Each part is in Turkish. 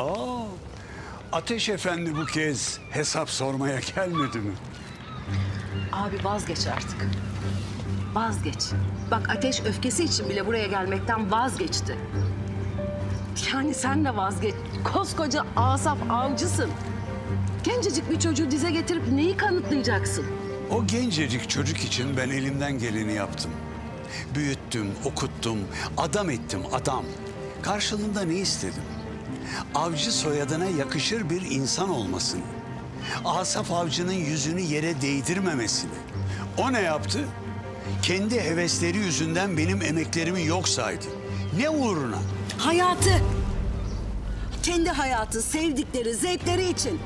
Aa, Ateş Efendi bu kez hesap sormaya gelmedi mi? Abi vazgeç artık. Vazgeç. Bak ateş öfkesi için bile buraya gelmekten vazgeçti. Yani sen de vazgeç. Koskoca Asaf avcısın. Gencecik bir çocuğu dize getirip neyi kanıtlayacaksın? O gencecik çocuk için ben elimden geleni yaptım. Büyüttüm, okuttum, adam ettim adam. Karşılığında ne istedim? Avcı soyadına yakışır bir insan olmasını. Asaf Avcı'nın yüzünü yere değdirmemesini. O ne yaptı? Kendi hevesleri yüzünden benim emeklerimi yok saydı. Ne uğruna? Hayatı. Kendi hayatı, sevdikleri, zevkleri için.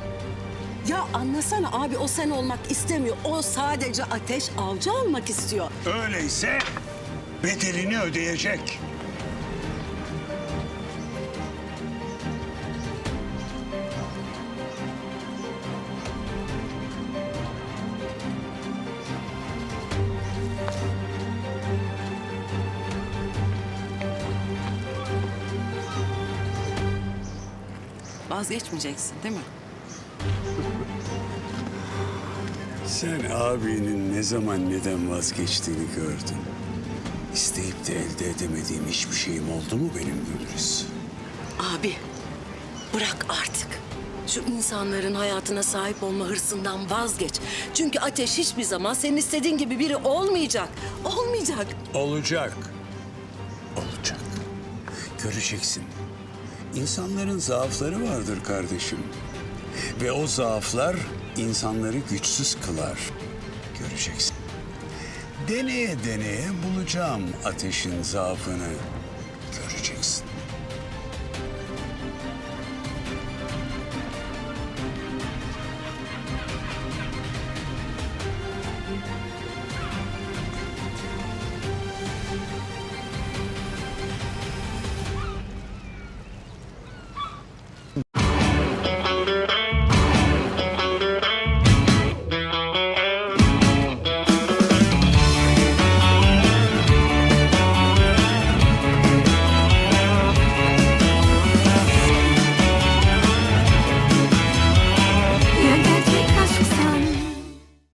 Ya anlasana abi o sen olmak istemiyor. O sadece ateş avcı olmak istiyor. Öyleyse bedelini ödeyecek. Vazgeçmeyeceksin değil mi? Sen abinin ne zaman neden vazgeçtiğini gördün. İsteyip de elde edemediğim hiçbir şeyim oldu mu benim Gülriz? Abi bırak artık. Şu insanların hayatına sahip olma hırsından vazgeç. Çünkü ateş hiçbir zaman senin istediğin gibi biri olmayacak. Olmayacak. Olacak. Olacak. Göreceksin. İnsanların zaafları vardır kardeşim. Ve o zaaflar insanları güçsüz kılar. Göreceksin. Deneye deneye bulacağım ateşin zaafını. Göreceksin.